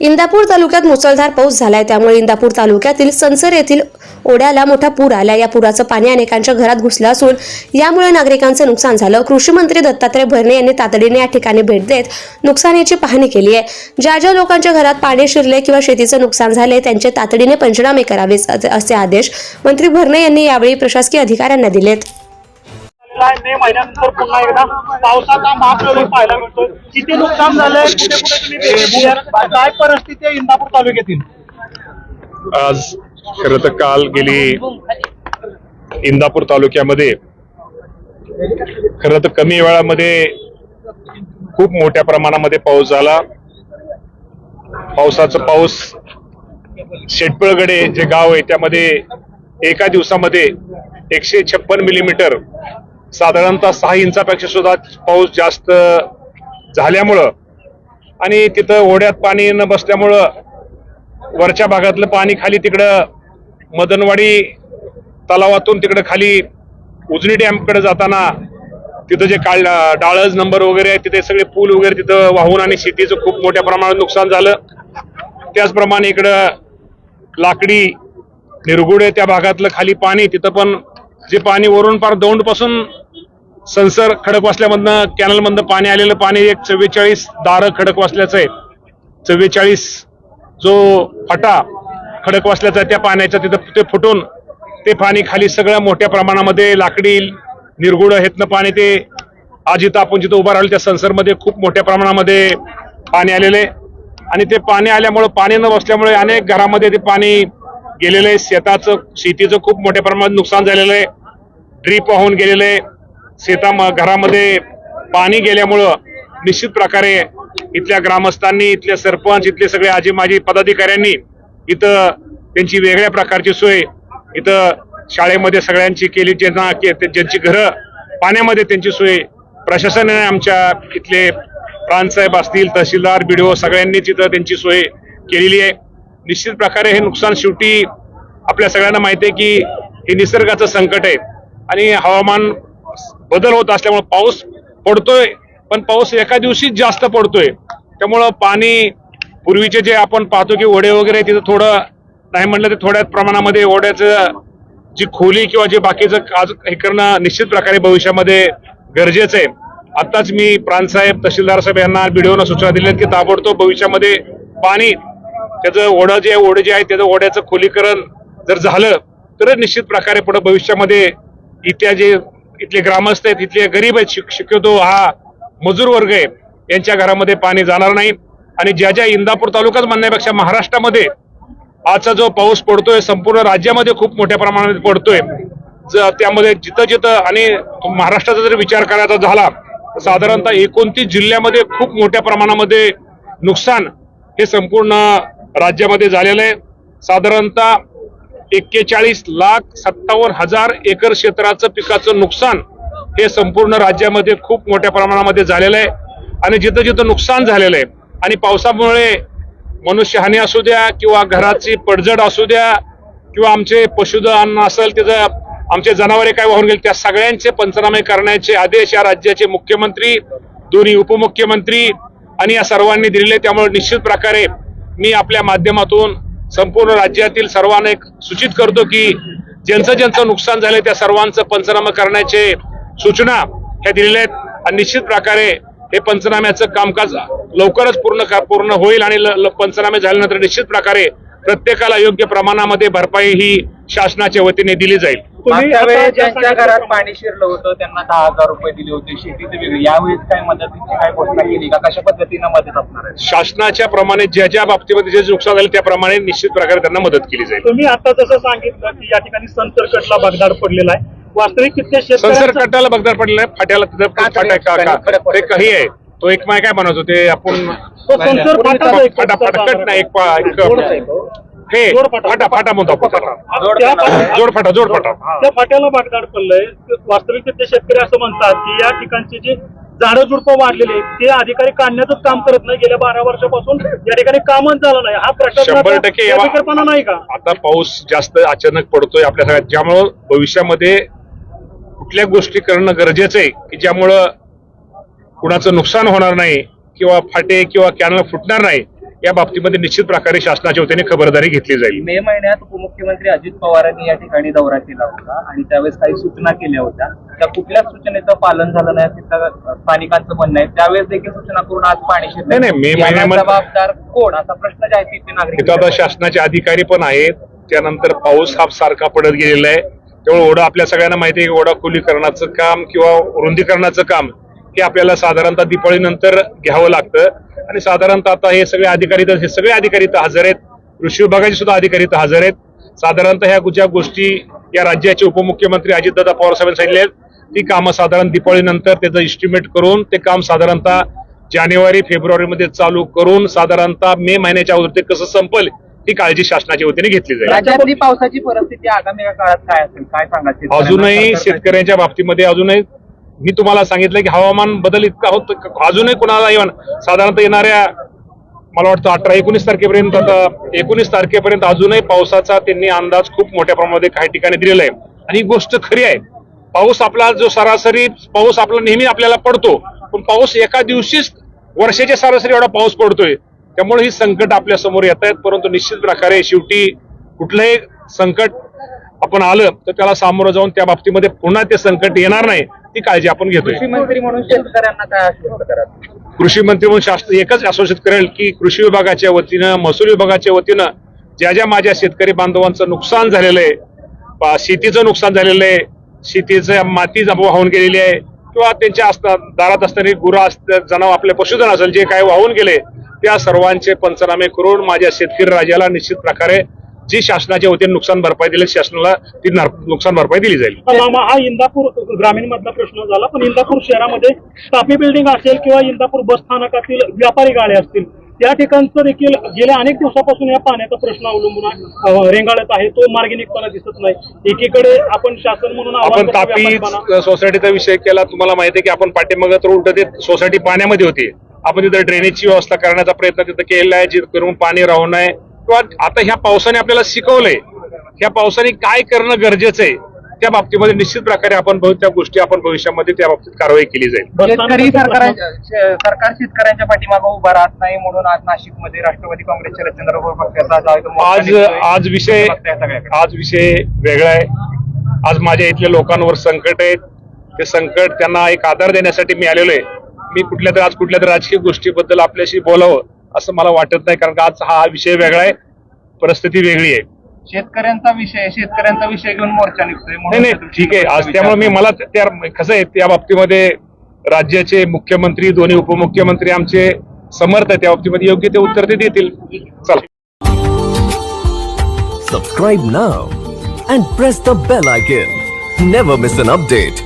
इंदापूर तालुक्यात मुसळधार पाऊस झालाय. त्यामुळे इंदापूर तालुक्यातील संसर येथील ओढ्याला मोठा पूर आला. या पुराचं पाणी अनेकांच्या घरात घुसलं असून यामुळे नागरिकांचं नुकसान झालं. कृषी मंत्री दत्तात्रय भरणे यांनी तातडीने या ठिकाणी भेट देत नुकसानीची पाहणी केली आहे. ज्या ज्या लोकांच्या घरात पाणी शिरले किंवा शेतीचं नुकसान झाले त्यांचे तातडीने पंचनामे करावे असे आदेश मंत्री भरणे यांनी यावेळी प्रशासकीय अधिकाऱ्यांना दिलेत. झालेला मे महिन्यानंतर पुन्हा एकदा पावसाचा महाप्रलय पाहायला मिळतोय. किती नुकसान झालंय कुठे कुठे तुम्ही भेट दिली? काय परिस्थिती आहे इंदापूर तालुक्यातील? आज खरं तर काल गेली इंदापूर तालुक्यामध्ये खरं तर कमी वेळामध्ये खूप मोठ्या प्रमाणामध्ये पाऊस झाला. पावसाचा पाऊस शेटपळगडे जे गाव आहे त्यामध्ये एका दिवसामध्ये एकशे छप्पन मिलीमीटर साधारणतः सहा इंचापेक्षा सुद्धा पाऊस जास्त झाल्यामुळं आणि तिथं ओढ्यात पाणी न बसल्यामुळं वरच्या भागातलं पाणी खाली तिकडं मदनवाडी तलावातून तिकडं खाली उजनी डॅमकडे जाताना तिथं जे काळ डाळज नंबर वगैरे आहे तिथे सगळे पूल वगैरे तिथं वाहून आणि शेतीचं खूप मोठ्या प्रमाणात नुकसान झालं. त्याचप्रमाणे इकडं लाकडी निरगुडे त्या भागातलं खाली पाणी तिथं पण जे पाणी वरून पार दौंडपासून संसर खडकवासल्यामधनं कॅनलमधनं पाणी आलेलं पाणी एक चव्वेचाळीस दारं खडकवासल्याचं आहे. चव्वेचाळीस जो फटा खडकवासल्याचा आहे त्या पाण्याचा तिथं ते फुटून ते पाणी खाली सगळं मोठ्या प्रमाणामध्ये लाकडी निरगुड हेतनं पाणी ते आज इथं आपण जिथं उभं राहिलो त्या संसरमध्ये खूप मोठ्या प्रमाणामध्ये पाणी आलेलं आहे. आणि ते पाणी आल्यामुळं पाणी न बसल्यामुळे अनेक घरामध्ये ते पाणी गेलेलं आहे. शेताचं शेतीचं खूप मोठ्या प्रमाणात नुकसान झालेलं आहे. ड्रीप वाहून गेलेलं आहे. शेता घरामध्ये पाणी गेल्यामुळं निश्चित प्रकारे इथल्या ग्रामस्थांनी इथले सरपंच इथले सगळे आजी माजी पदाधिकाऱ्यांनी इथं त्यांची वेगळ्या प्रकारची सोय इथं शाळेमध्ये सगळ्यांची केली ज्यांना के- ते- ज्यांची घरं पाण्यामध्ये त्यांची सोय प्रशासनाने आमच्या इथले प्रांतसाहेब असतील तहसीलदार बीडीओ सगळ्यांनीच इथं त्यांची सोय केलेली आहे. निश्चित प्रकारे हे नुकसान शेवटी आपल्या सगळ्यांना माहिती आहे की हे निसर्गाचं संकट आहे. आणि हवामान बदल होत असल्यामुळे पाऊस पडतोय पण पाऊस एका दिवशीच जास्त पडतोय. त्यामुळं पाणी पूर्वीचे जे आपण पाहतो की ओढे वगैरे तिथं थोडं नाही म्हटलं तर थोड्या प्रमाणामध्ये ओढ्याचं जी खोली किंवा जे बाकीचं आज हे करणं निश्चित प्रकारे भविष्यामध्ये गरजेचं आहे. आत्ताच मी प्रांतसाहेब तहसीलदार साहेब यांना बीडीओनं सूचना दिल्या आहेत की ताबडतोब भविष्यामध्ये पाणी त्याचं ओढं जे ओढ जे आहे त्याचं ओढ्याचं खोलीकरण जर झालं तर निश्चित प्रकारे पुढे भविष्यामध्ये इथल्या जे इथले ग्रामस्थ आहेत इथले गरीब आहेत शिक- शक्यतो हा मजूर वर्ग आहे यांच्या घरामध्ये पाणी जाणार नाही. आणि ज्या ज्या इंदापूर तालुक्यात म्हणण्यापेक्षा महाराष्ट्रामध्ये आजचा जो पाऊस पडतोय संपूर्ण राज्यामध्ये खूप मोठ्या प्रमाणात पडतोय. त्यामध्ये जिथं जिथं आणि महाराष्ट्राचा जर विचार करायचा झाला तर साधारणतः एकोणतीस जिल्ह्यामध्ये खूप मोठ्या प्रमाणामध्ये नुकसान हे संपूर्ण राज्यामध्ये झालेलं आहे. साधारणतः एक्केचाळीस लाख सत्तावन्न हजार एकर क्षेत्राचं पिकाचं नुकसान हे संपूर्ण राज्यामध्ये खूप मोठ्या प्रमाणामध्ये झालेलं आहे. आणि जिथं जिथं नुकसान झालेलं आहे आणि पावसामुळे मनुष्यहानी असू द्या किंवा घराची पडझड असू द्या किंवा आमचे पशुधन असेल त्याचं आमचे जनावरे काय वाहून गेले त्या सगळ्यांचे पंचनामे करण्याचे आदेश या राज्याचे मुख्यमंत्री दोन्ही उपमुख्यमंत्री आणि या सर्वांनी दिलेले त्यामुळे निश्चित प्रकारे मी आपल्या माध्यमातून संपूर्ण राज्यातील सर्वांना एक सूचित करतो की ज्यांचं ज्यांचं नुकसान झालंय त्या सर्वांचं पंचनामा करण्याचे सूचना ह्या दिलेल्या आहेत. आणि निश्चित प्रकारे हे पंचनाम्याचं कामकाज लवकरच पूर्ण का- पूर्ण होईल आणि ल- ल- पंचनामे झाल्यानंतर निश्चित प्रकारे प्रत्येकाला योग्य प्रमाणामध्ये भरपाई ही शासनाच्या वतीने दिली जाईल. ज्यांच्या घरात पाणी शिरलं होतं त्यांना दहा हजार रुपये दिले होते. शेतीचे वेगळे. यावेळेस काय मदतीची काय घोषणा केली का? कशा पद्धतीनं मदत असणार आहे? शासनाच्या प्रमाणे ज्या ज्या बाबतीमध्ये जे नुकसान झाले त्याप्रमाणे निश्चित प्रकारे त्यांना मदत केली जाईल. तुम्ही आता जसं सांगितलं की या ठिकाणी संसर्कटला बगदाड पडलेला आहे. वास्तविक किती संसर शेतकऱ्यांचं कट्टाला बगदार पडलेला आहे. फाट्याला तिथं ते काही आहे. तो एक माय काय म्हणत होते आपण तो संसर फाटाचा एक फाटा फाटकट नाही एक तो. हे जोड फाटा. फाटा फाटा म्हणतो आपण त्याला. जोड त्या फाटा. फाट्या- जोड फाटा जोड फाटा. त्या फाट्याला बागदाड पडलंय. वास्तविक तिथले शेतकरी असं म्हणतात की या ठिकाणची जी झाडं झुडपं वाढलेली आहेत ते अधिकारी काढण्याचंच काम करत नाही. गेल्या बारा वर्षापासून या ठिकाणी कामच झालं नाही. हा शंभर टक्के बेफिकीरपणा नाही का? आता पाऊस जास्त अचानक पडतोय आपल्या सगळ्यात. ज्यामुळं भविष्यामध्ये कुठल्या गोष्टी करणं गरजेचं आहे की ज्यामुळं कुणाचं नुकसान होणार नाही किंवा फाटे किंवा कॅनल फुटणार नाही या बाबतीमध्ये निश्चित प्रकारे शासनाच्या वतीने खबरदारी घेतली जाईल. मे महिन्यात उपमुख्यमंत्री अजित पवारांनी या ठिकाणी दौरा केला होता आणि त्यावेळेस काही सूचना केल्या होत्या. त्या कुठल्याच सूचनेचं पालन झालं नाही स्थानिकांचं म्हणणं आहे. त्यावेळेस देखील सूचना करून आज पाणी शिरलं. नाही, मे महिन्यामध्ये- जबाबदार कोण? असा प्रश्न जे आहे तिथे नागरिक तिथं आता शासनाचे अधिकारी पण आहेत. त्यानंतर पाऊस हा सारखा पडत गेलेला आहे. त्यामुळे ओढा आपल्या सगळ्यांना माहिती आहे की ओढा खोलीकरणाचं काम किंवा रुंदीकरणाचं काम हे आपल्याला साधारणतः दिपाळीनंतर घ्यावं लागतं. आणि साधारणतः आता हे सगळे अधिकारी तर हे सगळे अधिकारी इथं हजर आहेत. कृषी विभागाचे सुद्धा अधिकारी इथं हजर आहेत. साधारणतः ह्या ज्या गोष्टी या राज्याचे उपमुख्यमंत्री अजितदादा पवार साहेबांनी सांगितले आहेत. ती कामं साधारण दिपाळीनंतर त्याचं इस्टिमेट करून ते काम साधारणतः जानेवारी फेब्रुवारीमध्ये चालू करून साधारणतः मे महिन्याच्या अगोदर ते कसं संपल ही काळजी शासनाच्या वतीने घेतली जाईल. राज्यातली पावसाची परिस्थिती आगामी काळात काय असेल? काय सांगा शेतकऱ्यांना? अजूनही शेतकऱ्यांच्या बाबतीमध्ये अजूनही मी तुम्हाला सांगितलं की हवामान बदल इतका होत अजूनही कुणाला येऊन साधारणतः येणाऱ्या मला वाटतं अठरा एकोणीस तारखेपर्यंत आता एकोणीस तारखेपर्यंत अजूनही पावसाचा त्यांनी अंदाज खूप मोठ्या प्रमाणामध्ये काही ठिकाणी दिलेला आहे. आणि ही गोष्ट खरी आहे पाऊस आपला जो सरासरी पाऊस आपला नेहमी आपल्याला पडतो पण पाऊस एका दिवशीच वर्षाच्या सरासरी एवढा पाऊस पडतोय. त्यामुळे ही संकट आपल्यासमोर येत आहेत परंतु निश्चित प्रकारे शेवटी कुठलंही संकट आपण आलं तर त्याला सामोरं जाऊन त्या बाबतीमध्ये पुन्हा ते संकट येणार नाही. ती काळजी आपण घेतोय. कृषी मंत्री म्हणून शेतकऱ्यांना काय आश्वस्त कृषी मंत्री म्हणून शासन एकच आश्वासित करेल की कृषी विभागाच्या वतीनं महसूल विभागाच्या वतीनं ज्या ज्या माझ्या शेतकरी बांधवांचं नुकसान झालेलं आहे शेतीचं नुकसान झालेलं आहे शेतीचं माती वाहून गेलेली आहे किंवा त्यांच्या असता दारात असणारी गुरं असत जनावर आपले पशुधन असेल जे काय वाहून गेले त्या सर्वांचे पंचनामे करून माझ्या शेतकरी राजाला निश्चित प्रकारे जी शासनाच्या वतीने नुकसान भरपाई दिली शासनाला ती नुकसान भरपाई दिली जाईल. मामा हा इंदापूर ग्रामीण मधला प्रश्न झाला पण इंदापूर शहरामध्ये टापी बिल्डिंग असेल किंवा इंदापूर बस स्थानकातील व्यापारी गाड्या असतील त्या ठिकाणचं देखील गेल्या अनेक दिवसापासून या पाण्याचा प्रश्न अवलंबून रेंगाळत आहे तो मार्गी निघताना दिसत नाही. एकीकडे आपण शासन म्हणून आपण. तापी सोसायटीचा विषय केला तुम्हाला माहिती आहे की आपण पाठीमागं तर उलट ते सोसायटी पाण्यामध्ये होती. आपण तिथं ड्रेनेजची व्यवस्था करण्याचा प्रयत्न तिथं केलेला आहे जिथं करून पाणी राहू नये. किंवा आता ह्या पावसाने आपल्याला शिकवलंय ह्या पावसाने काय करणं गरजेचं आहे त्या बाबतीमध्ये निश्चित प्रकारे आपण त्या गोष्टी आपण भविष्यामध्ये त्या बाबतीत कारवाई केली जाईल. सरकार शेतकऱ्यांच्या पाठीमागे उभा राहत नाही म्हणून आज नाशिकमध्ये राष्ट्रवादी काँग्रेसचे रचंद्र आज. आज विषय. आज विषय वेगळा आहे. आज माझ्या इथल्या लोकांवर संकट आहे. ते संकट त्यांना एक आधार देण्यासाठी मी आलेलो आहे. मी कुठल्या तर आज कुठल्या तर राजकीय गोष्टीबद्दल आपल्याशी बोलावं. असं मला वाटत नाही कारण का आज हा विषय वेगळा आहे परिस्थिती वेगळी आहे. शेतकऱ्यांचा विषय शेतकऱ्यांचा विषय घेऊन मोर्चा निघतोय नाही नाही ठीक आहे. आज त्यामुळे मी मला त्या कसं आहे त्या बाबतीमध्ये राज्याचे मुख्यमंत्री दोन्ही उपमुख्यमंत्री आमचे समर्थ आहे त्या बाबतीमध्ये योग्य ते उत्तर ते देतील. चला. Subscribe now and press the bell icon. Never miss an update.